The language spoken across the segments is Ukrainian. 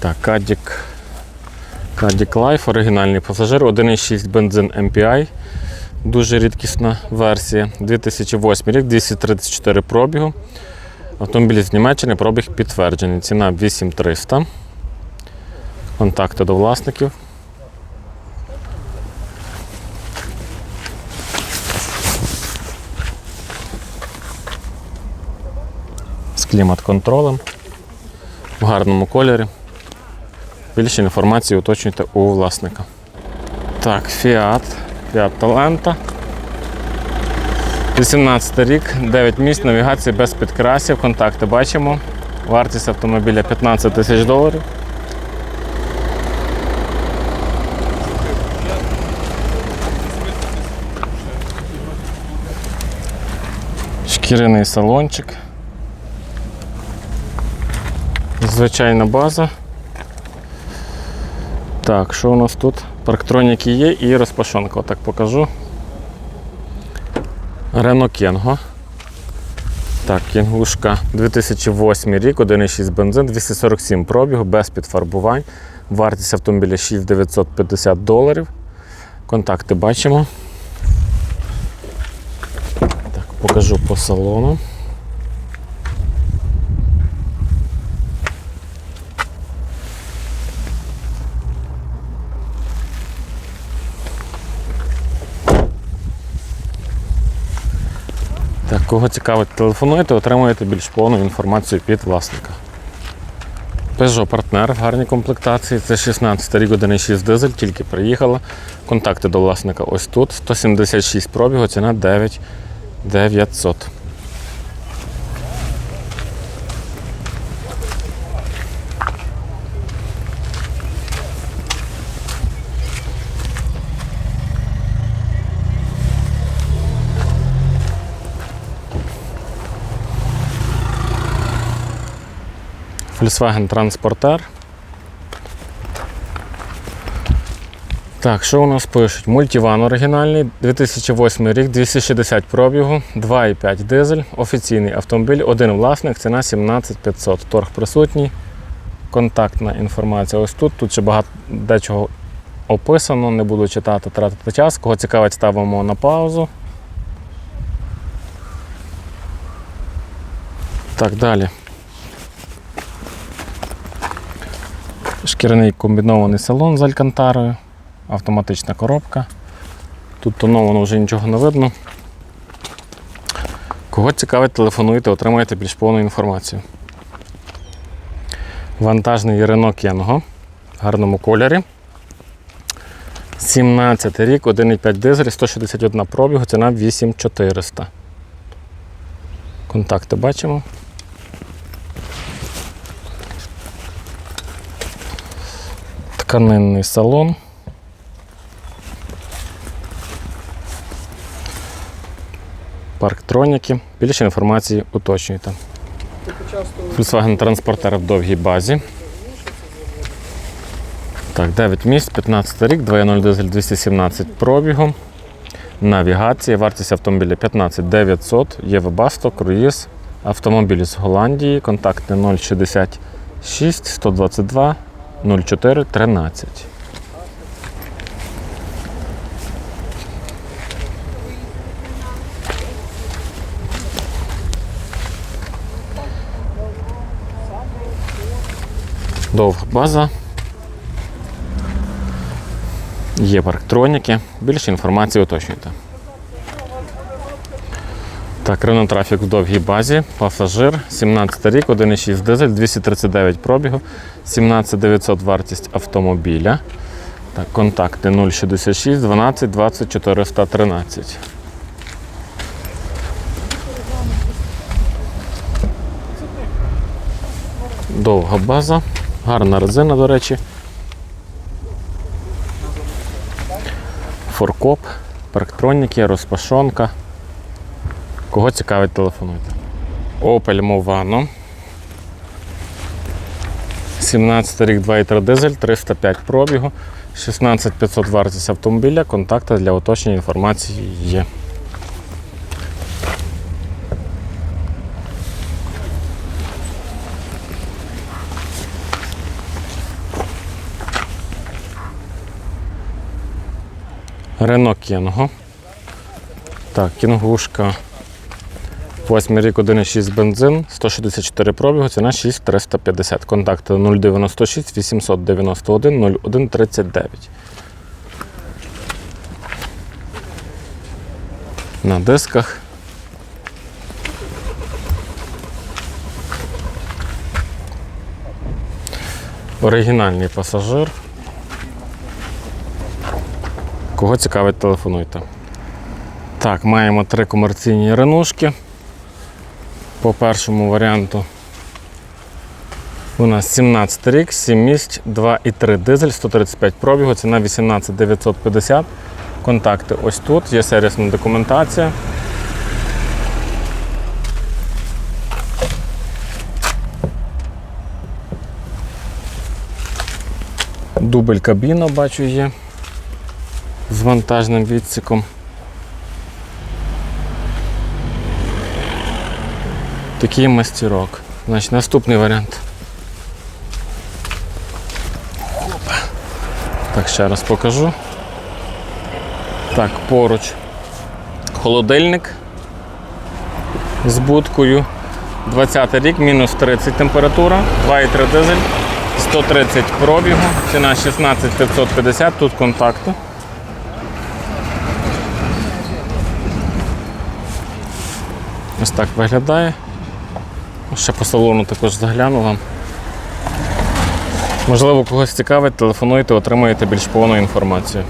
Так, Caddick, Caddick Life, оригінальний пасажир, 1,6 бензин MPI. Дуже рідкісна версія. 2008 рік, 234 пробігу. Автомобіль з Німеччини, пробіг підтверджений. Ціна 8300. Контакти до власників. З клімат-контролем. В гарному кольорі. Більше інформації уточнюйте у власника. Так, Fiat. Fiat Talenta. 18 рік, 9 місць, навігація без підкрасів, контакти бачимо. Вартість автомобіля 15 тисяч доларів. Шкіряний салончик. Звичайна база. Так, що у нас тут? Парктроніки є і розпашонка, отак покажу. Рено Кенго. Так, кінгушка 2008 рік, 1,6 бензин, 247 пробігу, без підфарбувань. Вартість автомобіля 6950 доларів. Контакти бачимо. Так, покажу по салону. Кого цікавить, телефонуйте, отримуєте більш повну інформацію від власника. Peugeot партнер в гарній комплектації. Це 16 рік 1,6 дизель, тільки приїхала. Контакти до власника ось тут. 176 пробігу, ціна 9 Volkswagen Transporter. Так, що у нас пишуть? Мультиван оригінальний, 2008 рік, 260 пробігу, 2,5 дизель, офіційний автомобіль, один власник, ціна 17500. Торг присутній. Контактна інформація ось тут. Тут ще багато дечого описано, не буду читати, тратити час. Кого цікавить, ставимо на паузу. Так, далі. Шкіряний комбінований салон з алькантарою, автоматична коробка. Тут тоновано вже нічого не видно. Кого цікавить, телефонуйте, отримаєте більш повну інформацію. Вантажний Renault Кенго в гарному кольорі. 17 рік, 1,5 дизель, 161 пробігу, ціна 8400. Контакти бачимо. Тканинний салон. Парктроніки. Більше інформації уточнюйте. Volkswagen Transporter в довгій базі. Так, 9 місць, 15 рік, 2.0 дизель 217 пробігу. Навігація, вартість автомобіля 15 900, є Webasto, круїз. Автомобіль з Голландії, контакти 066 122 0413. Довга база. Є парктроніки. Більше інформації уточнюйте. Так, Renault Traffic в довгій базі, пасажир, 17 рік, 1,6 дизель, 239 пробігу, 17900 вартість автомобіля. Так, контакти 066 12 20 413. Довга база, гарна резина, до речі. Форкоп, парктроніки, розпашонка. Кого цікавить, телефонуйте. Opel Movano. 17 рік 2,3 дизель, 305 пробігу, 16500 вартість автомобіля, контакти для уточнення інформації є. Рено Кенго. Так, кінгушка. 8 рік 1,6 бензин, 164 пробігу, ціна 6350. Контакти 096 891 0139. На дисках. Оригінальний пасажир. Кого цікавить, телефонуйте. Так, маємо три комерційні ренушки. По першому варіанту у нас 17 рік, 7 місць, 2,3 дизель, 135 пробігу, ціна 18 950. Контакти ось тут, є сервісна документація. Дубль кабіна бачу є з вантажним відсіком. Такий мастерок. Значить, наступний варіант. Так, ще раз покажу. Так, поруч холодильник з будкою. 20 рік, мінус 30 температура, 2,3 дизель, 130 пробігу, ціна 16 550, тут контакти. Ось так виглядає. Ще по салону також загляну вам. Можливо, когось цікавить, телефонуйте, отримаєте більш повну інформацію.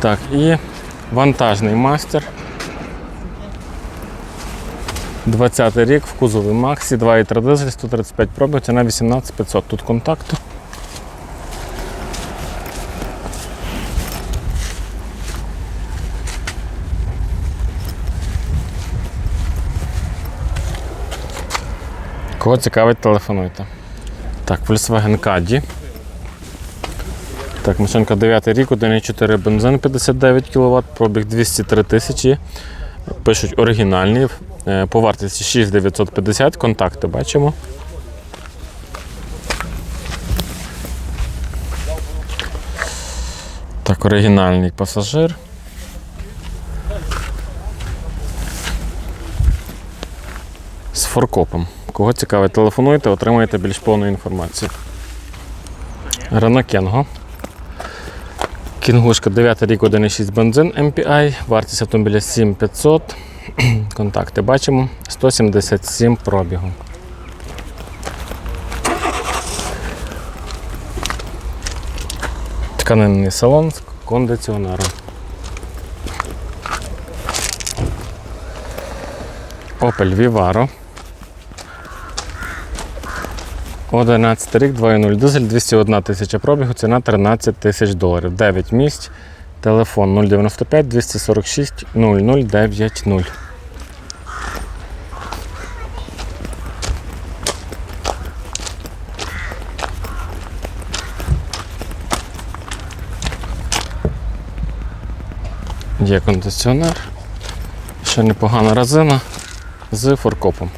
Так, і вантажний мастер. 20 рік в кузові Максі, 2,3 дизель, 135 пробів, ціна 18 500. Тут контакти. Кого цікавить, телефонуйте. Так, Volkswagen Caddy. Так, машинка 9 рік, 1,4 бензин 59 кВт, пробіг 203 тисячі. Пишуть оригінальний. Е, По вартості 6950, контакти бачимо. Так, оригінальний пасажир. З форкопом. Кого цікавить, телефонуйте, отримаєте більш повну інформацію. Рено Кенго. Кінгушка 9 рік 1,6 бензин MPI, вартість автомобіля 7500. Контакти бачимо. 177 пробігу. Тканинний салон з кондиціонером. Opel Vivaro. 11 рік, 2.0 дизель, 201 тисяча пробігу, ціна 13 тисяч доларів. 9 місць, телефон 095 246 0090. Є кондиціонер, ще непогана резина з форкопом.